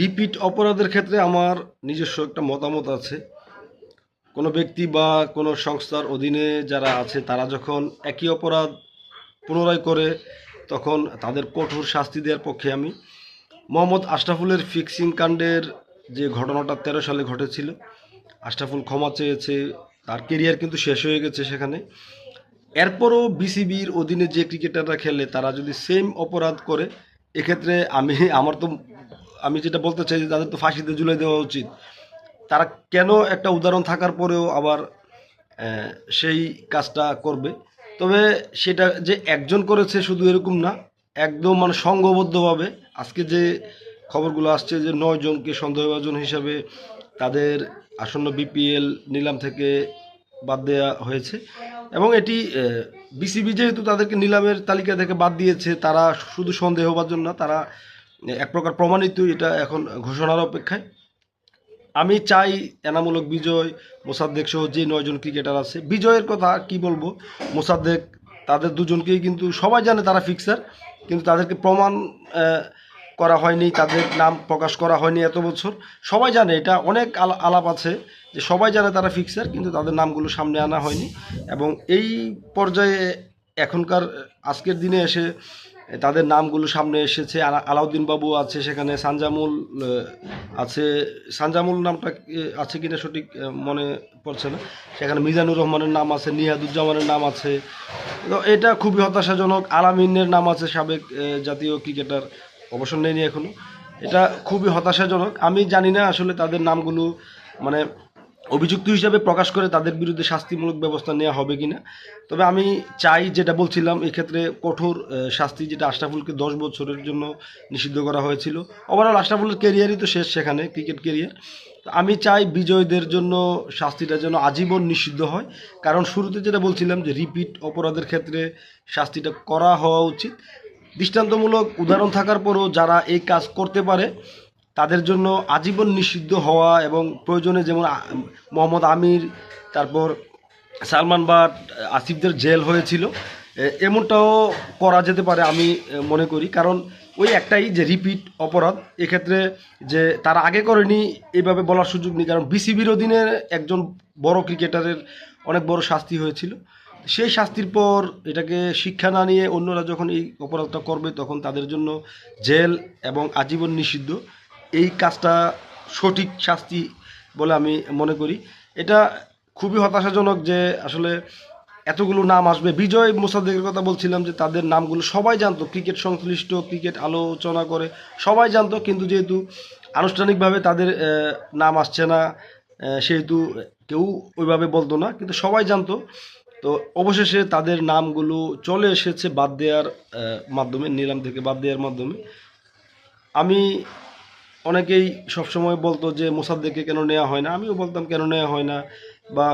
Repeat অপরাধের ক্ষেত্রে আমার নিজস্ব একটা মতামত আছে। কোনো ব্যক্তি বা কোনো সংস্থার অধীনে যারা আছে, তারা যখন একই অপরাধ পুনরায় করে, তখন তাদের কঠোর শাস্তি দেওয়ার পক্ষে আমি মোহাম্মদ আশরাফুলের ফিক্সিং কাণ্ডের যে ঘটনাটা তেরো সালে ঘটেছিল, আশরাফুল ক্ষমা চেয়েছে, তার কেরিয়ার কিন্তু শেষ হয়ে গেছে সেখানে। এরপরও বিসিবির অধীনে যে ক্রিকেটাররা খেলে, তারা যদি সেম অপরাধ করে, এক্ষেত্রে আমি, আমার তো আমি যেটা বলতে চাই যে তাদের তো ফাঁসিতে ঝুলাই দেওয়া উচিত। তারা কেন একটা উদাহরণ থাকার পরেও আবার সেই কাজটা করবে? তবে সেটা যে একজন করেছে শুধু এরকম না, একদম মানে সংঘবদ্ধভাবে আজকে যে খবরগুলো আসছে যে নয় জনকে সন্দেহভাজন হিসাবে তাদের আসন্ন বিপিএল নিলাম থেকে বাদ দেওয়া হয়েছে। এবং এটি বিসিবি যেহেতু তাদেরকে নিলামের তালিকা থেকে বাদ দিয়েছে, তারা শুধু সন্দেহভাজন না, তারা এক প্রকার প্রমাণিত এটা এখন ঘোষণার অপেক্ষায়। আমি চাই এনামূলক বিজয়, মোসাদ্দেক সহ যে নয়জন ক্রিকেটার আছে। বিজয়ের কথা কি বলব? মোসাদ্দেক, তাদের দুজনকেই কিন্তু সবাই জানে তারা ফিক্সার কিন্তু তাদেরকে প্রমাণ করা হয়নি, তাদের নাম প্রকাশ করা হয়নি এত বছর। সবাই জানে এটা অনেক আলা- আলাপ আছে যে সবাই জানে তারা ফিক্সার কিন্তু তাদের নামগুলো সামনে আনা হয়নি। এবং এই পর্যায়ে এখনকার, আজকের দিনে এসে তাদের নামগুলো সামনে এসেছে। আলা- আলাউদ্দিন বাবু আছে সেখানে, সানজামুল আছে। সানজামুল নামটা আছে কিনা সঠিক মনে পড়ছে না। সেখানে মিজানুর রহমানের নাম আছে নিহাদুজ্জামানের নাম আছে। তো এটা খুবই হতাশাজনক। আলামিনের নাম আছে সাবেক জাতীয় ক্রিকেটার অবসর নেয়নি এখনও এটা খুবই হতাশাজনক। আমি জানি না আসলে তাদের নামগুলো মানে অভিযুক্ত হিসাবে প্রকাশ করে তাদের বিরুদ্ধে শাস্তিমূলক ব্যবস্থা নেওয়া হবে কিনা? তবে আমি চাই, যেটা বলছিলাম, এক্ষেত্রে কঠোর শাস্তি যেটা আশরাফুলকে দশ বছরের জন্য নিষিদ্ধ করা হয়েছিল। ওভারঅল আশরাফুলের কেরিয়ারই তো শেষ সেখানে ক্রিকেট কেরিয়ার আমি চাই বিজয়ীদের জন্য শাস্তিটা যেন আজীবন নিষিদ্ধ হয়। কারণ শুরুতে যেটা বলছিলাম যে রিপিট অপরাধের ক্ষেত্রে শাস্তিটা করা হওয়া উচিত। দৃষ্টান্তমূলক উদাহরণ থাকার পরও যারা এই কাজ করতে পারে তাদের জন্য আজীবন নিষিদ্ধ হওয়া এবং প্রয়োজনে যেমন মোহাম্মদ আমির, তারপর সালমান বাট, আসিফদের জেল হয়েছিল। এমনটাও করা যেতে পারে আমি মনে করি। কারণ ওই একটাই যে রিপিট অপরাধ, এক্ষেত্রে যে তারা আগে করেনি এইভাবে বলার সুযোগ নেই। কারণ বিসিবির অধীনে একজন বড় ক্রিকেটারের অনেক বড় শাস্তি হয়েছিল। সেই শাস্তির পর এটাকে শিক্ষা না নিয়ে অন্যরা যখন এই অপরাধটা করবে, তখন তাদের জন্য জেল এবং আজীবন নিষিদ্ধ। এই কাজটা সঠিক শাস্তি বলে আমি মনে করি। এটা খুবই হতাশাজনক যে আসলে এতগুলো নাম আসবে। বিজয় মোসাদ্দেকের কথা বলছিলাম যে তাদের নামগুলো সবাই জানতো। ক্রিকেট সংশ্লিষ্ট, ক্রিকেট আলোচনা করে সবাই জানতো, কিন্তু যেহেতু আনুষ্ঠানিকভাবে তাদের নাম আসছে না সেহেতু কেউ ওইভাবে বলতো না, কিন্তু সবাই জানতো। তো অবশেষে তাদের নামগুলো চলে এসেছে বাদ দেওয়ার মাধ্যমে, নিলাম থেকে বাদ দেওয়ার মাধ্যমে। আমি অনেকেই সবসময় বলতো যে মোসাদ্দেককে কেন নেওয়া হয় না? আমিও বলতাম, কেন নেওয়া হয় না? বা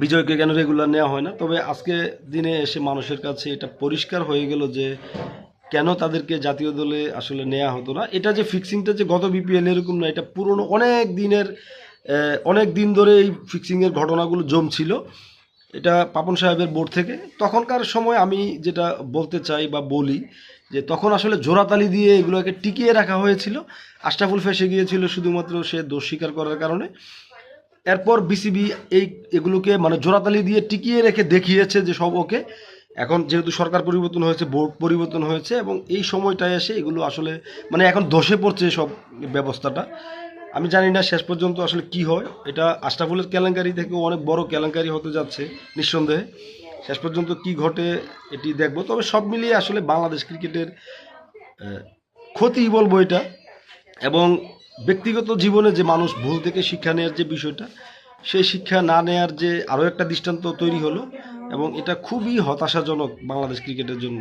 বিজয়কে কেন রেগুলার নেওয়া হয় না? তবে আজকে দিনে এসে মানুষের কাছে এটা পরিষ্কার হয়ে গেল যে কেন তাদেরকে জাতীয় দলে আসলে নেওয়া হতো না? এটা যে ফিক্সিংটা যে গত বিপিএল এরকম না, এটা পুরনো অনেক দিনের অনেক দিন ধরে এই ফিক্সিংয়ের ঘটনাগুলো জমছিল। এটা পাপন সাহেবের বোর্ড থেকে। তখনকার সময় আমি যেটা বলতে চাই বা বলি যে তখন আসলে জোড়াতালি দিয়ে এগুলোকে টিকিয়ে রাখা হয়েছিল। আশরাফুল ফেসে গিয়েছিল শুধুমাত্র সে দোষ স্বীকার করার কারণে। এরপর বিসিবি এই এগুলোকে মানে জোড়াতালি দিয়ে টিকিয়ে রেখে দেখিয়েছে যে সব ওকে। এখন যেহেতু সরকার পরিবর্তন হয়েছে, বোর্ড পরিবর্তন হয়েছে এবং এই সময়টায় এসে এগুলো আসলে মানে এখন ধসে পড়ছে সব ব্যবস্থাটা। আমি জানি না শেষ পর্যন্ত আসলে কি হয়। এটা আশরাফুলের কেলেঙ্কারি থেকেও অনেক বড় কেলেঙ্কারি হতে যাচ্ছে নিঃসন্দেহে। শেষ পর্যন্ত কি ঘটে এটি দেখব। তবে সব মিলিয়ে আসলে বাংলাদেশ ক্রিকেটের ক্ষতি বলব এটা। এবং ব্যক্তিগত জীবনে যে মানুষ ভুল থেকে শিক্ষা নেওয়ার যে বিষয়টা, সেই শিক্ষা না নেওয়ার যে আরও একটা দৃষ্টান্ত তৈরি হলো এবং এটা খুবই হতাশাজনক বাংলাদেশ ক্রিকেটের জন্য।